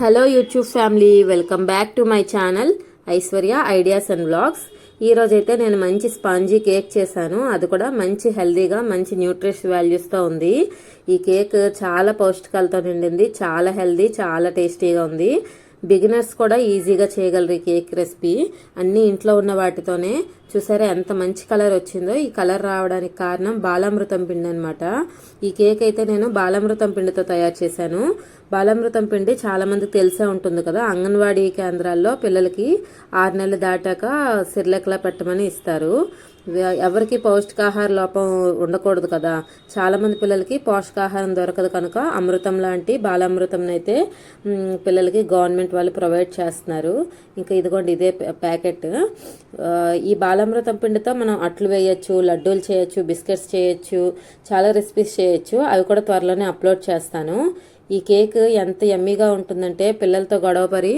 Hello YouTube family welcome back to my channel Aishwarya ideas and blogs ఈరోజైతే నేను మంచి spongy cake చేశాను. అది కూడా మంచి హెల్దీగా మంచి న్యూట్రిష్ వాల్యూస్తో ఉంది. ఈ కేక్ చాలా పౌష్టికాలతో నిండింది. చాలా హెల్దీ చాలా టేస్టీగా ఉంది. బిగినర్స్ కూడా ఈజీగా చేయగలరు ఈ కేక్ రెసిపీ. అన్నీ ఇంట్లో ఉన్న వాటితోనే. చూసారా ఎంత మంచి కలర్ వచ్చిందో. ఈ కలర్ రావడానికి కారణం బాలామృతం పిండి అనమాట ఈ కేక్ అయితే నేను బాలామృతం పిండితో తయారు చేశాను. బాలామృతం పిండి చాలామందికి తెలిసే ఉంటుంది కదా. అంగన్వాడీ కేంద్రాల్లో పిల్లలకి ఆరు నెలలు దాటాక సిర్లెక్లా పెట్టమని ఇస్తారు. ఎవరికి పౌష్టికాహార లోపం ఉండకూడదు కదా. చాలామంది పిల్లలకి పోషకాహారం దొరకదు కనుక అమృతం లాంటి బాలామృతం అయితే పిల్లలకి గవర్నమెంట్ వాళ్ళు ప్రొవైడ్ చేస్తున్నారు. ఇంకా ఇదిగోండి ఇదే ప్యా- ప్యాకెట్. ఈ బాలామృతం పిండితో మనం అట్లు వేయచ్చు లడ్డూలు చేయొచ్చు బిస్కెట్స్ చేయొచ్చు చాలా రెసిపీస్ చేయొచ్చు. అవి కూడా త్వరలోనే అప్లోడ్ చేస్తాను. ఈ కేక్ ఎంత ఎమ్మీగా ఉంటుందంటే పిల్లలతో గొడవపడి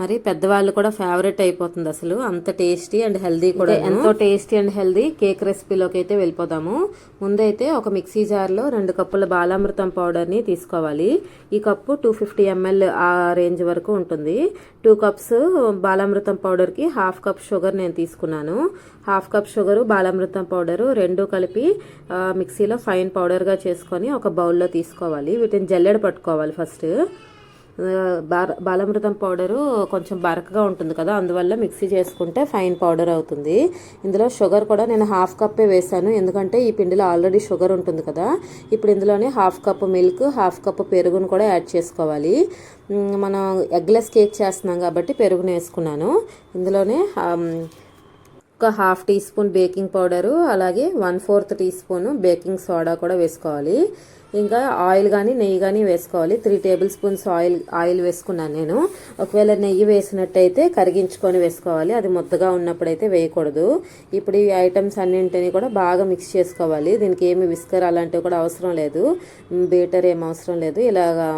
మరి పెద్దవాళ్ళు కూడా ఫేవరెట్ అయిపోతుంది అసలు. అంత టేస్టీ అండ్ హెల్దీ కూడా ఎంతో టేస్టీ అండ్ హెల్దీ కేక్ రెసిపీలోకి అయితే వెళ్ళిపోదాము. ముందైతే ఒక మిక్సీ జార్లో రెండు కప్పుల బాలామృతం పౌడర్ని తీసుకోవాలి. ఈ కప్పు టూ ఫిఫ్టీ ఎంఎల్ ఆ రేంజ్ వరకు ఉంటుంది. టూ కప్స్ బాలామృతం పౌడర్కి హాఫ్ కప్ షుగర్ నేను తీసుకున్నాను. Half cup sugar Balamrutham powder రెండు కలిపి మిక్సీలో ఫైన్ పౌడర్గా చేసుకొని ఒక బౌల్లో తీసుకోవాలి. వీటిని జల్లెడ పట్టుకోవాలి ఫస్ట్. ఆ, బార పౌడరు కొంచెం బరకగా ఉంటుంది కదా అందువల్ల మిక్సీ చేసుకుంటే ఫైన్ పౌడర్ అవుతుంది. ఇందులో షుగర్ కూడా నేను హాఫ్ కప్పే వేసాను ఎందుకంటే ఈ పిండిలో ఆల్రెడీ షుగర్ ఉంటుంది కదా ఇప్పుడు ఇందులోనే half cup milk half cup పెరుగును కూడా యాడ్ చేసుకోవాలి. మనం ఎగ్లెస్ కేక్ చేస్తున్నాం కాబట్టి పెరుగును వేసుకున్నాను. ఇందులోనే ఒక half teaspoon baking powder అలాగే one fourth teaspoon baking soda కూడా వేసుకోవాలి. ఇంకా ఆయిల్ కానీ నెయ్యి కానీ వేసుకోవాలి. Three tablespoons oil oil వేసుకున్నాను నేను. ఒకవేళ నెయ్యి వేసినట్టయితే కరిగించుకొని వేసుకోవాలి. అది ముద్దగా ఉన్నప్పుడైతే వేయకూడదు. ఇప్పుడు ఈ ఐటమ్స్ అన్నింటినీ కూడా బాగా మిక్స్ చేసుకోవాలి. దీనికి ఏమి విస్కర్ అలాంటివి కూడా అవసరం లేదు. బీటర్ ఏం అవసరం లేదు. ఇలాగా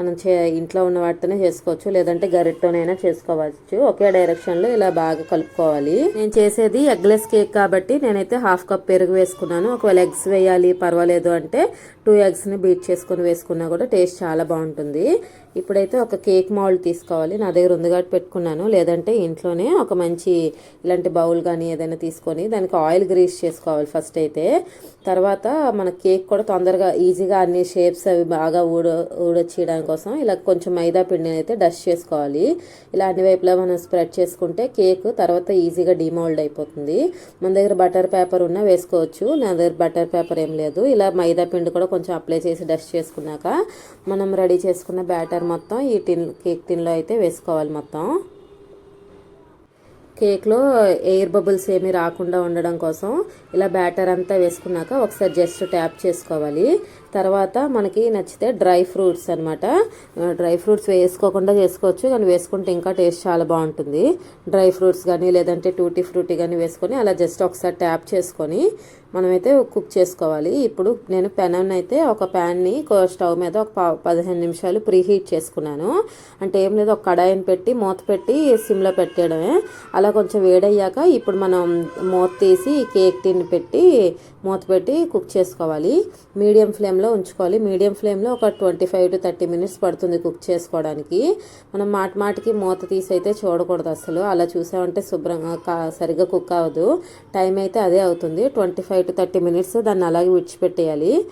మనం చే ఇంట్లో ఉన్న వాటితోనే చేసుకోవచ్చు లేదంటే గరిటతోనైనా చేసుకోవచ్చు. ఒకే డైరెక్షన్లో ఇలా బాగా కలుపుకోవాలి. నేను చేసేది ఎగ్లెస్ కేక్ కాబట్టి నేనైతే హాఫ్ కప్ పెరుగు వేసుకున్నాను. ఒకవేళ ఎగ్స్ వేయాలి పర్వాలేదు అంటే టూ ఎగ్స్ని బీట్ చేసుకుని వేసుకున్నా కూడా టేస్ట్ చాలా బాగుంటుంది. ఇప్పుడైతే ఒక కేక్ మౌల్డ్ తీసుకోవాలి. నా దగ్గర ఉందిగాటి పెట్టుకున్నాను. లేదంటే ఇంట్లోనే ఒక మంచి ఇలాంటి బౌల్ కానీ ఏదైనా తీసుకొని దానికి ఆయిల్ గ్రీస్ చేసుకోవాలి ఫస్ట్ అయితే. తర్వాత మన కేక్ కూడా తొందరగా ఈజీగా అన్ని షేప్స్ అవి బాగా ఊడ ఊడొచ్చేయడానికి కోసం ఇలా కొంచెం మైదా పిండిని అయితే డస్ట్ చేసుకోవాలి. ఇలా అన్ని వైపులా మనం స్ప్రెడ్ చేసుకుంటే కేక్ తర్వాత ఈజీగా డిమోల్డ్ అయిపోతుంది. మన దగ్గర బటర్ పేపర్ ఉన్నా వేసుకోవచ్చు. నా దగ్గర బటర్ పేపర్ ఏం లేదు. ఇలా మైదా పిండి కూడా కొంచెం అప్లై చేసి డస్ట్ చేసుకున్నాక మనం రెడీ చేసుకున్న బ్యాటర్ మొత్తం ఈ టిన్ కేక్ టిన్లో అయితే వేసుకోవాలి మొత్తం. కేక్లో ఎయిర్ బబుల్స్ ఏమీ రాకుండా ఉండడం కోసం ఇలా బ్యాటర్ అంతా వేసుకున్నాక ఒకసారి జస్ట్ ట్యాప్ చేసుకోవాలి. తర్వాత మనకి నచ్చితే డ్రై ఫ్రూట్స్ అనమాట డ్రై ఫ్రూట్స్ వేసుకోకుండా చేసుకోవచ్చు కానీ వేసుకుంటే ఇంకా టేస్ట్ చాలా బాగుంటుంది. డ్రై ఫ్రూట్స్ కానీ లేదంటే టూటీ ఫ్రూటీ కానీ వేసుకొని అలా జస్ట్ ఒకసారి ట్యాప్ చేసుకొని మనమైతే కుక్ చేసుకోవాలి. ఇప్పుడు నేను పెనం అయితే ఒక ప్యాన్ని స్టవ్ మీద ఒక పా- పదిహేను నిమిషాలు ప్రీ హీట్ చేసుకున్నాను. అంటే ఏం లేదు ఒక కడాయిని పెట్టి మూత పెట్టి సిమ్లో పెట్టేయడమే. అలా కొంచెం వేడయ్యాక ఇప్పుడు మనం మూత తీసి కేక్ టిన్ పెట్టి మూత పెట్టి కుక్ చేసుకోవాలి. మీడియం ఫ్లేమ్ ఫ్లేమ్లో ఉంచుకోవాలి. మీడియం ఫ్లేమ్లో ఒక twenty five to thirty minutes పడుతుంది కుక్ చేసుకోవడానికి. మనం మాట మాటికి మూత తీసి అయితే చూడకూడదు అసలు అలా చూసామంటే శుభ్రంగా కా- సరిగ్గా కుక్ అవ్వదు. టైం అయితే అదే అవుతుంది. Twenty five to thirty minutes దాన్ని అలాగే విడిచిపెట్టేయాలి.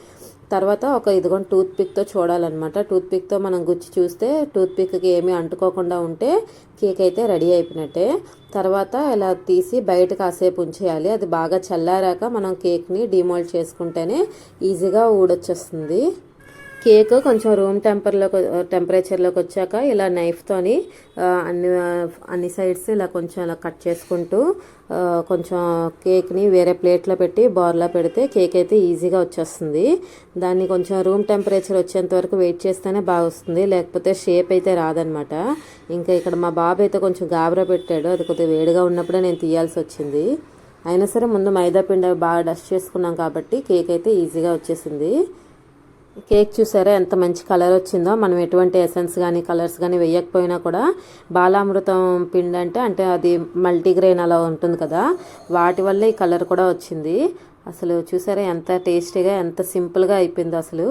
తర్వాత ఒక ఇదిగోండి టూత్ పిక్తో చూడాలన్నమాట. టూత్ పిక్తో మనం గుచ్చి చూస్తే టూత్ పిక్కి ఏమీ అంటుకోకుండా ఉంటే కేక్ అయితే రెడీ అయిపోయినట్టే. తర్వాత ఇలా తీసి బయట కాసేపు ఉంచేయాలి. అది బాగా చల్లారాక మనం కేక్ని డిమోల్డ్ చేసుకుంటేనే ఈజీగా ఊడొచ్చేస్తుంది. కేక్ కొంచెం రూమ్ టెంపర్లోకి టెంపరేచర్లోకి వచ్చాక ఇలా నైఫ్తోని అన్ని అన్ని సైడ్స్ ఇలా కొంచెం అలా కట్ చేసుకుంటూ కొంచెం కేక్ని వేరే ప్లేట్లో పెట్టి బార్లో పెడితే కేక్ అయితే ఈజీగా వచ్చేస్తుంది. దాన్ని కొంచెం రూమ్ టెంపరేచర్ వచ్చేంత వరకు వెయిట్ చేస్తేనే బాగా వస్తుంది. లేకపోతే షేప్ అయితే రాదనమాట. ఇంకా ఇక్కడ మా బాబు అయితే కొంచెం గాబరా పెట్టాడు. అది కొద్దిగా వేడిగా ఉన్నప్పుడే నేను తీయాల్సి వచ్చింది. అయినా సరే ముందు మైదా పిండి బాగా డస్ట్ చేసుకున్నాం కాబట్టి కేక్ అయితే ఈజీగా వచ్చేసింది. కేక్ చూసారా? ఎంత మంచి కలర్ వచ్చిందో. మనం ఎటువంటి ఎసెన్స్ కానీ కలర్స్ కానీ వేయకపోయినా కూడా బాలామృతం పిండి అంటే అంటే అది మల్టీగ్రెయిన్ అలా ఉంటుంది కదా. వాటి వల్ల ఈ కలర్ కూడా వచ్చింది. అసలు చూసారా ఎంత టేస్టీగా ఎంత సింపుల్గా అయిపోయిందో అసలు.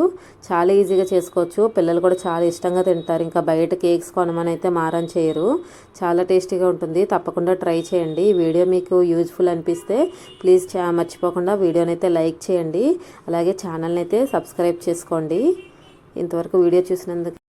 చాలా ఈజీగా చేసుకోవచ్చు. పిల్లలు కూడా చాలా ఇష్టంగా తింటారు. ఇంకా బయట కేక్స్ కొనమని అయితే మారం చేయరు. చాలా టేస్టీగా ఉంటుంది. తప్పకుండా ట్రై చేయండి. ఈ వీడియో మీకు యూజ్ఫుల్ అనిపిస్తే ప్లీజ్ చా మర్చిపోకుండా వీడియోని అయితే లైక్ చేయండి. అలాగే ఛానల్ని అయితే సబ్స్క్రైబ్ చేసుకోండి. ఇంతవరకు వీడియో చూసినందుకు